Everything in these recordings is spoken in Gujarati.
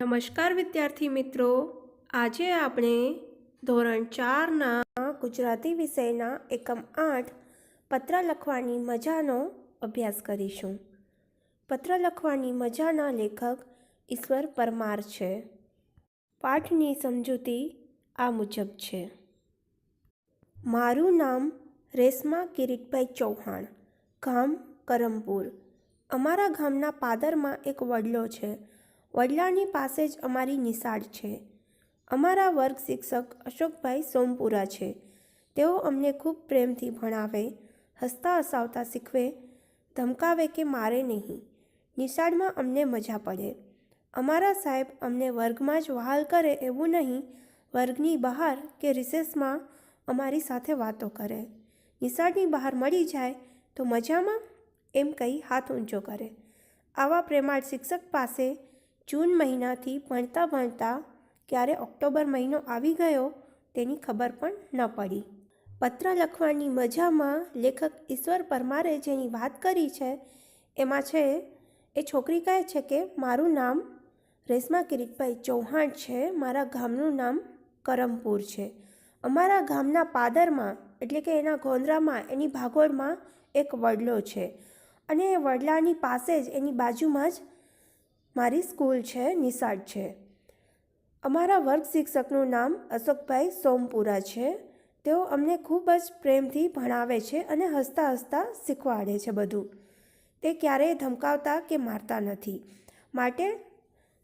નમસ્કાર વિદ્યાર્થી મિત્રો. આજે આપણે ધોરણ ચારના ગુજરાતી વિષયના એકમ આઠ પત્ર લખવાની મજાનો અભ્યાસ કરીશું. પત્ર લખવાની મજાના લેખક ઈશ્વર પરમાર છે. પાઠની સમજૂતી આ મુજબ છે. મારું નામ રેશમા કિરીટભાઈ ચૌહાણ, ગામ કરમપુર. અમારા ગામના પાદરમાં એક વડલો છે. વડલાની પાસે જ અમારી નિશાળ છે. અમારા વર્ગ શિક્ષક અશોકભાઈ સોમપુરા છે. તેઓ અમને ખૂબ પ્રેમથી ભણાવે, હસતા હસાવતા શીખવે, ધમકાવે કે મારે નહીં. નિશાળમાં અમને મજા પડે. અમારા સાહેબ અમને વર્ગમાં જ વહાલ કરે એવું નહીં, વર્ગની બહાર કે રિસેસમાં અમારી સાથે વાતો કરે. નિશાળની બહાર મળી જાય તો મજામાં? એમ કહી હાથ ઊંચો કરે. આવા પ્રેમાળ શિક્ષક પાસે જૂન મહિનાથી ભણતા ભણતા ક્યારે ઓક્ટોબર મહિનો આવી ગયો તેની ખબર પણ ન પડી. પત્ર લખવાની મજામાં લેખક ઈશ્વર પરમારે જેની વાત કરી છે, એમાં છે, એ છોકરી કહે છે કે, મારું નામ રેશમા કિરીટભાઈ ચૌહાણ છે. મારા ગામનું નામ કરમપુર છે. અમારા ગામના પાદરમાં, એટલે કે એના ગોંદરામાં, એની ભાગોળમાં એક વડલો છે. અને એ વડલાની પાસે જ એની બાજુમાં જ મારી સ્કૂલ છે, નિશાળ છે. અમારા વર્ગ શિક્ષકનું નામ અશોકભાઈ સોમપુરા છે. તેઓ અમને ખૂબ જ પ્રેમથી ભણાવે છે અને હસતા હસતા શીખવાડે છે બધું. તે ક્યારેય ધમકાવતા કે મારતા નથી. માટે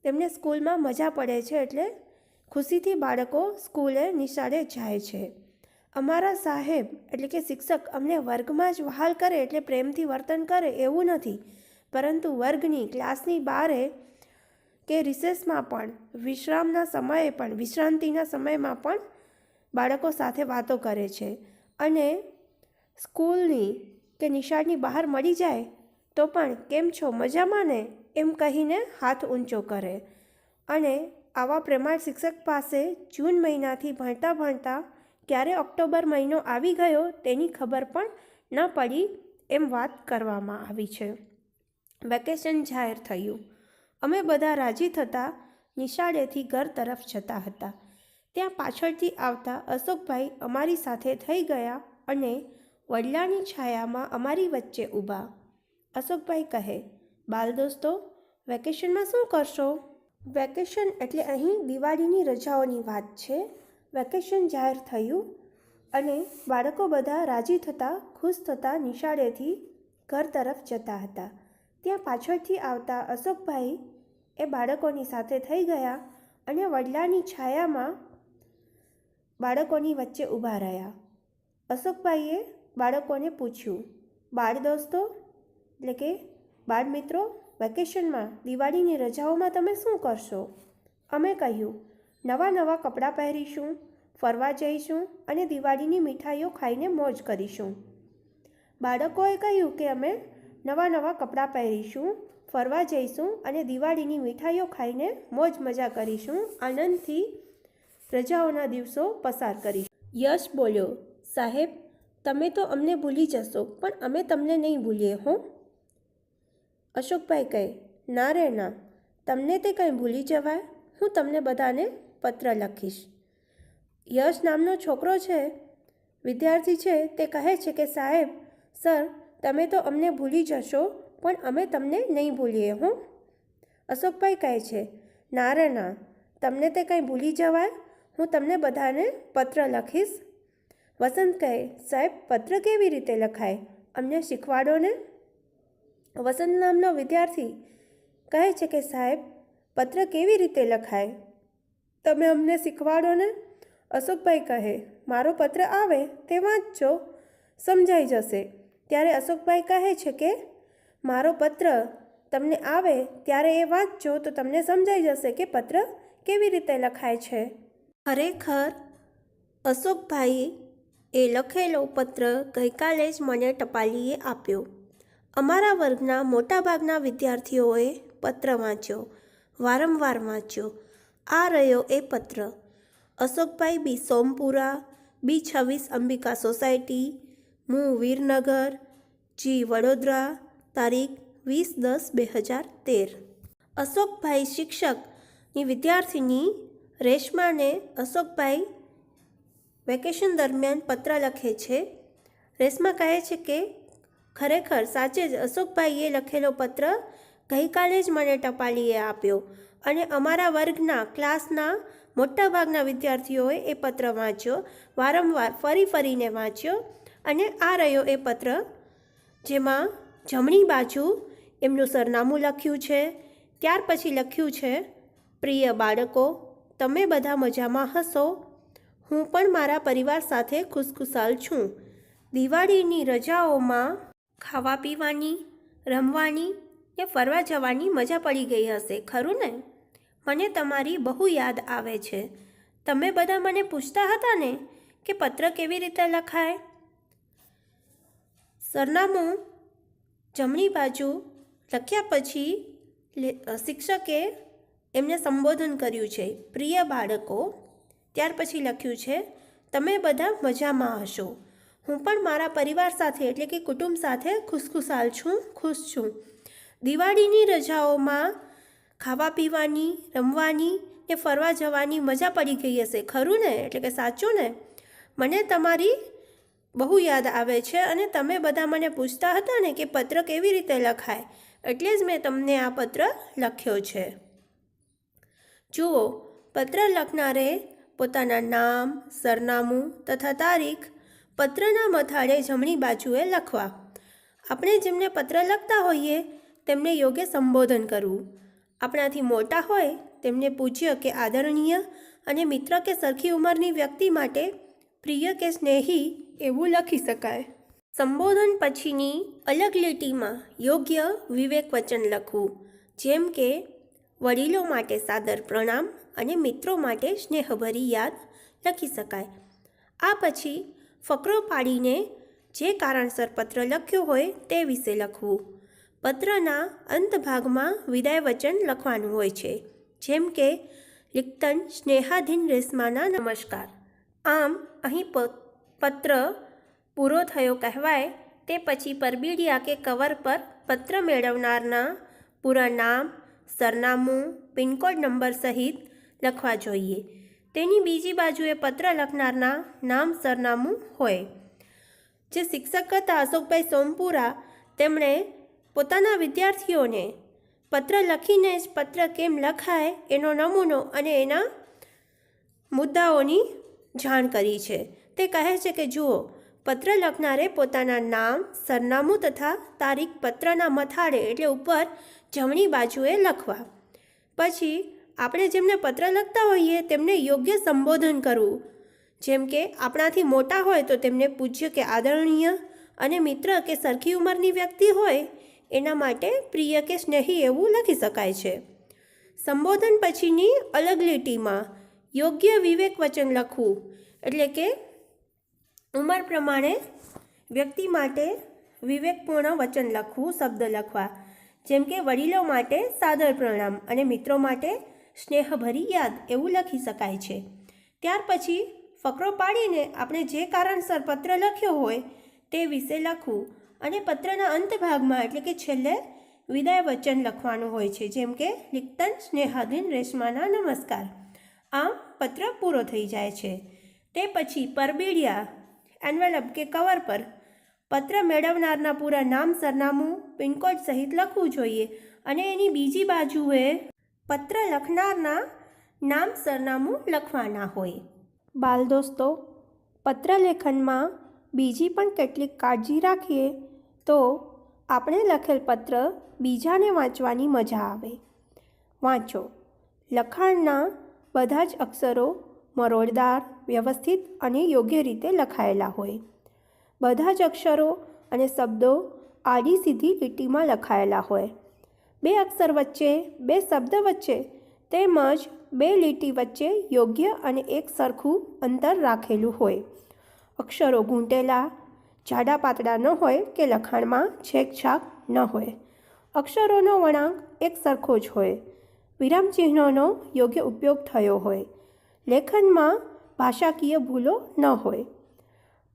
તેમને સ્કૂલમાં મજા પડે છે એટલે ખુશીથી બાળકો સ્કૂલે નિશાળે જાય છે. અમારા સાહેબ એટલે કે શિક્ષક અમને વર્ગમાં જ વહાલ કરે એટલે પ્રેમથી વર્તન કરે એવું નથી. પરંતુ વર્ગની ક્લાસની બારે કે રિસેસમાં પણ, વિશ્રામના સમયે પણ, વિશ્રાંતિના સમયમાં પણ બાળકો સાથે વાતો કરે છે. અને સ્કૂલની કે નિશાળની બહાર મળી જાય તો પણ કેમ છો, મજામાં ને? એમ કહીને હાથ ઊંચો કરે. અને આવા પ્રેમાળ શિક્ષક પાસે જૂન મહિનાથી ભણતા ભણતા ક્યારે ઓક્ટોબર મહિનો આવી ગયો તેની ખબર પણ ન પડી એમ વાત કરવામાં આવી છે. વેકેશન જાહેર થયું. અમે બધા રાજી થતાં નિશાળેથી ઘર તરફ જતા હતા. ત્યાં પાછળથી આવતા અશોકભાઈ અમારી સાથે થઈ ગયા અને વડલાની છાયામાં અમારી વચ્ચે ઊભા. અશોકભાઈ કહે, બાલ દોસ્તો, વેકેશનમાં શું કરશો? વેકેશન એટલે અહીં દિવાળીની રજાઓની વાત છે. વેકેશન જાહેર થયું અને બાળકો બધા રાજી થતાં, ખુશ થતાં નિશાળેથી ઘર તરફ જતા હતા. ત્યાં પાછળથી આવતા અશોકભાઈ એ બાળકોની સાથે થઈ ગયા અને વડલાની છાયામાં બાળકોની વચ્ચે ઊભા રહ્યા. અશોકભાઈએ બાળકોને પૂછ્યું, બાળ દોસ્તો, એટલે કે બાળ મિત્રો, વેકેશનમાં દિવાળીની રજાઓમાં તમે શું કરશો? અમે કહ્યું, નવા નવા કપડાં પહેરીશું, ફરવા જઈશું અને દિવાળીની મીઠાઈઓ ખાઈને મોજ કરીશું. બાળકોએ કહ્યું કે અમે નવા નવા કપડાં પહેરીશું, ફરવા જઈશું અને દિવાળીની મીઠાઈઓ ખાઈને મોજ મજા કરીશું. આનંદથી રજાઓના દિવસો પસાર કરીશું. યશ બોલ્યો, સાહેબ, તમે તો અમને ભૂલી જશો, પણ અમે તમને નહીં ભૂલીએ હો. અશોકભાઈ કહે, ના રે ના, તમને તે કંઈ ભૂલી જવાય? હું તમને બધાને પત્ર લખીશ. યશ નામનો છોકરો છે, વિદ્યાર્થી છે, તે કહે છે કે, સાહેબ, સર તમે તો અમને ભૂલી જશો, પણ અમે તમને નહીં ભૂલીએ, હું? અશોકભાઈ કહે છે, ના રે ના, તમને તે કંઈ ભૂલી જવાય? હું તમને બધાને પત્ર લખીશ. વસંત કહે, સાહેબ, પત્ર કેવી રીતે લખાય? અમને શીખવાડો ને. વસંત નામનો વિદ્યાર્થી કહે છે કે, સાહેબ, પત્ર કેવી રીતે લખાય? તમે અમને શીખવાડો ને? અશોકભાઈ કહે, મારો પત્ર આવે તે વાંચજો સમજાઈ જશે. ત્યારે અશોકભાઈ કહે છે કે, મારો પત્ર તમને આવે ત્યારે એ વાંચજો તો તમને સમજાઈ જશે કે પત્ર કેવી રીતે લખાય છે. ખરેખર અશોકભાઈ એ લખેલો પત્ર ગઈકાલે જ મને ટપાલીએ આપ્યો. અમારા વર્ગના મોટાભાગના વિદ્યાર્થીઓએ પત્ર વાંચ્યો, વારંવાર વાંચ્યો. આ રહ્યો એ પત્ર. અશોકભાઈ બી સોમપુરા, બી છવ્વીસ અંબિકા સોસાયટી મું વીરનગર જી વડોદરા, તારીખ વીસ દસ બે હજાર તેર. અશોકભાઈ શિક્ષકની વિદ્યાર્થીની રેશમાને અશોકભાઈ વેકેશન દરમિયાન પત્ર લખે છે. રેશમા કહે છે કે, ખરેખર સાચે જ અશોકભાઈએ લખેલો પત્ર ગઈકાલે જ મને ટપાલીએ આપ્યો અને અમારા વર્ગના ક્લાસના મોટાભાગના વિદ્યાર્થીઓએ એ પત્ર વાંચ્યો. વારંવાર ફરી ફરીને વાંચ્યો. અને આ રહ્યો એ પત્ર જેમાં જમણી બાજુ એમનું સરનામું લખ્યું છે, ત્યાર પછી લખ્યું છે, પ્રિય બાળકો, તમે બધા મજામાં હશો? હું પણ મારા પરિવાર સાથે ખુશખુશાલ છું. દિવાળીની રજાઓમાં ખાવા પીવાની, રમવાની કે ફરવા જવાની મજા પડી ગઈ હશે, ખરું ને? મને તમારી બહુ યાદ આવે છે. તમે બધા મને પૂછતા હતા ને કે પત્ર કેવી રીતે લખાય? સરનામું જમણી બાજુ લખ્યા પછી શિક્ષકે એમને સંબોધન કર્યું છે, પ્રિય બાળકો, ત્યાર પછી લખ્યું છે, તમે બધા મજામાં હશો. હું પણ મારા પરિવાર સાથે, એટલે કે કુટુંબ સાથે ખુશખુશાલ છું, ખુશ છું. દિવાળીની રજાઓમાં ખાવા પીવાની, રમવાની ને ફરવા જવાની મજા પડી ગઈ હશે, ખરું ને? એટલે કે સાચું ને? મને તમારી બહુ યાદ આવે છે અને તમે બધા મને પૂછતા હતા ને કે પત્ર કેવી રીતે લખાય, એટલે જ મેં તમને આ પત્ર લખ્યો છે. જુઓ, પત્ર લખનારે પોતાના નામ, સરનામું તથા તારીખ પત્રના મથાળે જમણી બાજુએ લખવા. આપણે જેમને પત્ર લખતા હોઈએ, તેમને યોગ્ય સંબોધન કરવું. આપણાથી મોટા હોય, તેમને પૂજ્ય કે આદરણીય અને મિત્ર કે સરખી ઉંમરની વ્યક્તિ માટે પ્રિય કે સ્નેહી એવું લખી શકાય. સંબોધન પછીની અલગ લીટીમાં યોગ્ય વિવેક વચન લખવું, જેમ કે, વડીલો માટે સાદર પ્રણામ અને મિત્રો માટે સ્નેહભરી યાદ લખી શકાય. આ પછી ફકરો પાડીને જે કારણસર પત્ર લખ્યો હોય તે વિશે લખવું. પત્રના અંત ભાગમાં વિદાય વચન લખવાનું હોય છે, જેમ કે, લિપ્તન સ્નેહાધીન રેશમાના નમસ્કાર. આમ અહીં પત્ર પૂરો થયો કહેવાય, તે પછી પરબીડિયા કે કવર પર પત્ર મેળવનારના પૂરા નામ, સરનામું, પિનકોડ નંબર સહિત લખવા જોઈએ. તેની બીજી બાજુએ પત્ર લખનારના નામ, સરનામું હોય. જે શિક્ષક હતા અશોકભાઈ સોમપુરા તેમણે પોતાના વિદ્યાર્થીઓને પત્ર લખીને જ પત્ર કેમ લખાય, એનો નમૂનો અને એના મુદ્દાઓની જાણ કરી છે. તે કહે છે કે જુઓ, પત્ર લખનારે પોતાના નામ, સરનામું તથા તારીખ પત્રના મથાળે એટલે ઉપર જમણી બાજુએ લખવા. પછી આપણે જેમને પત્ર લખતા હોઈએ તેમને યોગ્ય સંબોધન કરવું. જેમ કે આપણાથી મોટા હોય તો તેમને પૂજ્ય કે આદરણીય અને મિત્ર કે સરખી ઉંમરની વ્યક્તિ હોય, એના માટે પ્રિય કે સ્નેહી એવું લખી શકાય છે. સંબોધન પછીની અલગ લીટીમાં યોગ્ય વિવેક વચન લખવું, એટલે કે ઉંમર પ્રમાણે વ્યક્તિ માટે વિવેકપૂર્ણ વચન લખવું, શબ્દ લખવા, જેમ કે વડીલો માટે સાદર પ્રણામ અને મિત્રો માટે સ્નેહભરી યાદ એવું લખી શકાય છે. ત્યાર પછી ફકરો પાડીને આપણે જે કારણસર પત્ર લખ્યો હોય તે વિશે લખવું અને પત્રના અંત ભાગમાં એટલે કે છેલ્લે વિદાય વચન લખવાનું હોય છે, જેમ કે લિપ્તન સ્નેહાધીન રેશમાના નમસ્કાર આમ પત્ર પૂરો થઈ જાય છે. તે પછી પરબીડિયા એન્વેલપ કે કવર પર પત્ર મેળવનારના પૂરા નામ, સરનામું પિનકોડ સહિત લખવું જોઈએ. અને એની બીજી બાજુએ પત્ર લખનારના નામ, સરનામું લખવાના હોય. બાલ દોસ્તો, પત્ર લેખનમાં બીજી પણ કેટલીક કાળજી રાખીએ તો આપણે લખેલ પત્ર બીજાને વાંચવાની મજા આવે. વાંચો. લખાણના બધા જ અક્ષરો મરોડદાર વ્યવસ્થિત અને યોગ્ય રીતે લખાયેલા હોય. બધા જ અક્ષરો અને શબ્દો આડી સીધી લીટીમાં લખાયેલા હોય. બે અક્ષર વચ્ચે બે શબ્દ વચ્ચે તેમજ બે લીટી વચ્ચે યોગ્ય અને એક સરખું અંતર રાખેલું હોય. અક્ષરો ગૂંટેલા જાડા પાતળા ન હોય કે લખાણમાં છેકછાક ન હોય. અક્ષરોનો વળાંક એક સરખો જ હોય. વિરામચિહ્નોનો યોગ્ય ઉપયોગ થયો હોય. લેખનમાં ભાષાકીય ભૂલો ન હોય.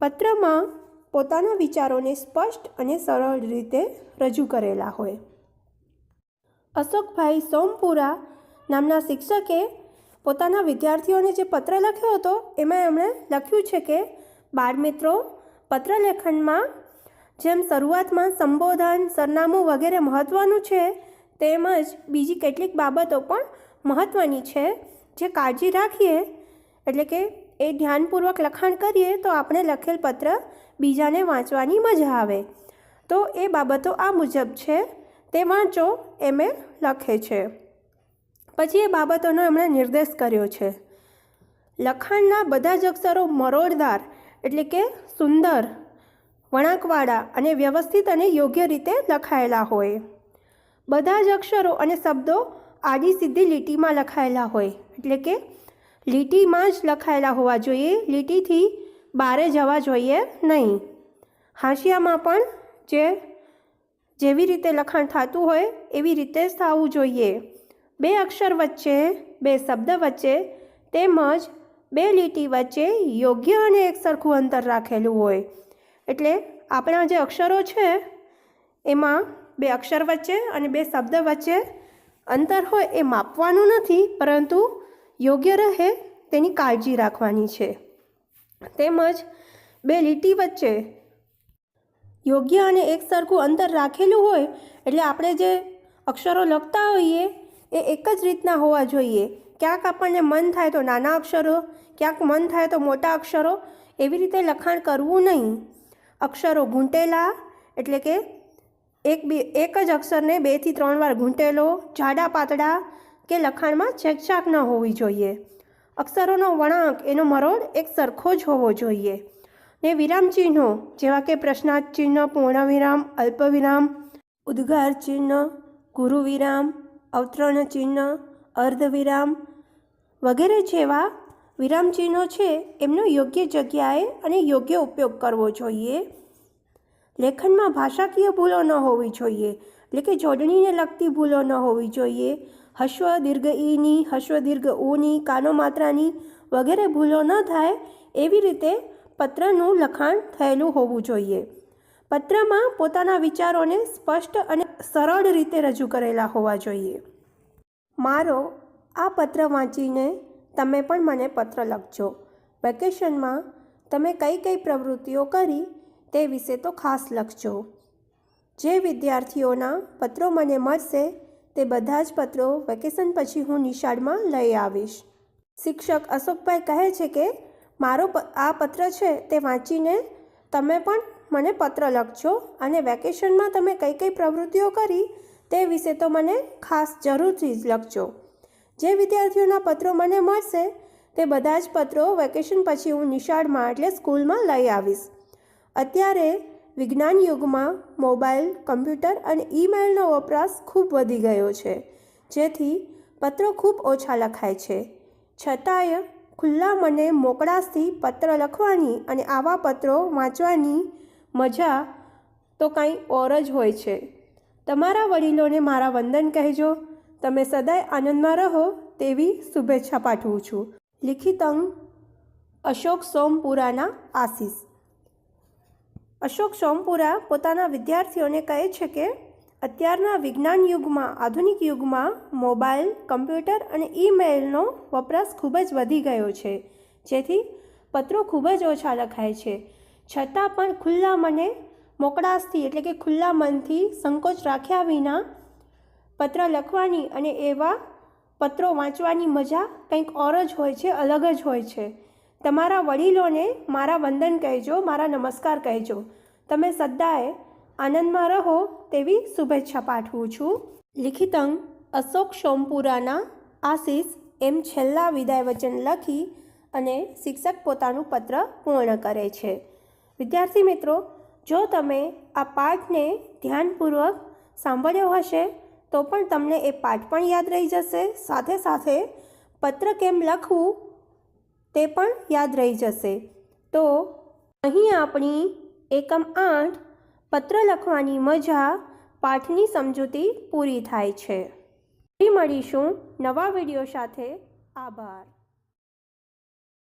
પત્રમાં પોતાના વિચારોને સ્પષ્ટ અને સરળ રીતે રજૂ કરેલા હોય. અશોકભાઈ સોમપુરા નામના શિક્ષકે પોતાના વિદ્યાર્થીઓને જે પત્ર લખ્યો હતો, એમાં એમણે લખ્યું છે કે, બાળમિત્રો, પત્રલેખનમાં જેમ શરૂઆતમાં સંબોધન, સરનામું વગેરે મહત્ત્વનું છે, તેમજ બીજી કેટલીક બાબતો પણ મહત્ત્વની છે. જે કાળજી રાખીએ, એટલે કે એ ધ્યાનપૂર્વક લખાણ કરીએ, તો આપણે લખેલ પત્ર બીજાને વાંચવાની મજા આવે. તો એ બાબતો આ મુજબ છે. તે વાંચો, એમ લખે છે. પછી એ બાબતોનો એમણે નિર્દેશ કર્યો છે. લખાણના બધા જ અક્ષરો મરોડદાર એટલે કે સુંદર, વળાંકવાળા અને વ્યવસ્થિત અને યોગ્ય રીતે લખાયેલા હોય. બધા જ અક્ષરો અને શબ્દો આડી સીધી લીટીમાં લખાયેલા હોય. એટલે કે લીટીમાં જ લખાયેલા હોવા જોઈએ. લીટીથી બારે જવા જોઈએ નહીં. હાંસિયામાં પણ જે જેવી રીતે લખાણ થતું હોય એવી રીતે જ થવું જોઈએ. બે અક્ષર વચ્ચે, બે શબ્દ વચ્ચે તેમજ બે લીટી વચ્ચે યોગ્ય અને એક સરખું અંતર રાખેલું હોય. એટલે આપણા જે અક્ષરો છે, એમાં બે અક્ષર વચ્ચે અને બે શબ્દ વચ્ચે અંતર હોય એ માપવાનું નથી, પરંતુ યોગ્ય રહે તેની કાળજી રાખવાની છે. તેમજ બે લીટી વચ્ચે યોગ્ય અને એક સરખું અંતર રાખેલું હોય એટલે આપણે જે અક્ષરો લખતા હોઈએ એ એક જ રીતના હોવા જોઈએ. ક્યાંક આપણને મન થાય તો નાના અક્ષરો, ક્યાંક મન થાય તો મોટા અક્ષરો. એવી રીતે લખાણ કરવું નહીં. અક્ષરો ઘૂંટેલા એટલે કે એક બે, એક જ અક્ષરને બેથી ત્રણ વાર ઘૂંટેલો, જાડા પાતળા કે લખાણમાં ચેકચાક ન હોવી જોઈએ. અક્ષરોનો વળાંક એનો મરોડ એક સરખો જ હોવો જોઈએ. ને વિરામ ચિહ્નો, જેવા કે પ્રશ્નાર્થ ચિહ્ન, પૂર્ણવિરામ, અલ્પવિરામ, ઉદ્ગાર ચિહ્ન ગુરુ વિરામ અવતરણ ચિહ્ન, અર્ધવિરામ વગેરે જેવા વિરામ ચિહ્નો છે, એમનો યોગ્ય જગ્યાએ અને યોગ્ય ઉપયોગ કરવો જોઈએ. લેખનમાં ભાષાકીય ભૂલો ન હોવી જોઈએ. એટલે કે જોડણીને લગતી ભૂલો ન હોવી જોઈએ. હસ્વ દીર્ઘ ઈની હશ્વ દીર્ઘ ઉની કાનો માત્રાની વગેરે ભૂલો ન થાય એવી રીતે પત્રનું લખાણ થયેલું હોવું જોઈએ. પત્રમાં પોતાના વિચારોને સ્પષ્ટ અને સરળ રીતે રજૂ કરેલા હોવા જોઈએ. મારો આ પત્ર વાંચીને તમે પણ મને પત્ર લખજો. વેકેશનમાં તમે કઈ કઈ પ્રવૃત્તિઓ કરી તે વિશે તો ખાસ લખજો. જે વિદ્યાર્થીઓના પત્રો મને મળશે તે બધા જ પત્રો વેકેશન પછી હું નિશાળમાં લઈ આવીશ. શિક્ષક અશોકભાઈ કહે છે કે, મારો આ પત્ર છે તે વાંચીને તમે પણ મને પત્ર લખજો અને વેકેશનમાં તમે કઈ કઈ પ્રવૃત્તિઓ કરી તે વિશે તો મને ખાસ જરૂરથી જ લખજો. જે વિદ્યાર્થીઓના પત્રો મને મળશે, તે બધા જ પત્રો વેકેશન પછી હું નિશાળમાં એટલે સ્કૂલમાં લઈ આવીશ. અત્યારે વિજ્ઞાન યુગમાં મોબાઈલ, કમ્પ્યુટર અને ઈમેલનો વપરાશ ખૂબ વધી ગયો છે. જેથી પત્રો ખૂબ ઓછા લખાય છે. છતાંય ખુલ્લા મને મોકળાશથી પત્ર લખવાની અને આવા પત્રો વાંચવાની મજા તો કાંઈ ઓર જ હોય છે. તમારા વડીલોને મારા વંદન કહેજો. તમે સદાય આનંદમાં રહો તેવી શુભેચ્છા પાઠવું છું. લિખિત અંગ અશોક સોમપુરાના આશીષ. અશોક સોમપુરા પોતાના વિદ્યાર્થીઓને કહે છે કે, અત્યારના વિજ્ઞાન યુગમાં, આધુનિક યુગમાં મોબાઈલ, કમ્પ્યુટર અને ઈમેલનો વપરાશ ખૂબ જ વધી ગયો છે. જેથી પત્રો ખૂબ જ ઓછા લખાય છે. છતાં પણ ખુલ્લા મને મોકળાશથી એટલે કે ખુલ્લા મનથી સંકોચ રાખ્યા વિના પત્ર લખવાની અને એવા પત્રો વાંચવાની મજા કંઈક ઓર જ હોય છે, અલગ જ હોય છે. તમારા વડીલોને મારા વંદન કહેજો, મારા નમસ્કાર કહેજો. તમે સદાય આનંદમાં રહો તેવી શુભેચ્છા પાઠવું છું. લિખિતંગ અશોક સોમપુરાના આશીષ એમ છેલ્લા વિદાય વચન લખી અને શિક્ષક પોતાનું પત્ર પૂર્ણ કરે છે. વિદ્યાર્થી મિત્રો, જો તમે આ પાઠને ધ્યાનપૂર્વક સાંભળ્યો હશે, તો પણ તમને એ પાઠ પણ યાદ રહી જશે. સાથે સાથે પત્ર કેમ લખવું તે પણ યાદ રહી જશે. તો અહીં આપણી એકમ આઠ પત્ર લખવાની મજા પાઠની સમજૂતી પૂરી થાય છે. મળીશું નવા વીડિયો સાથે. આભાર.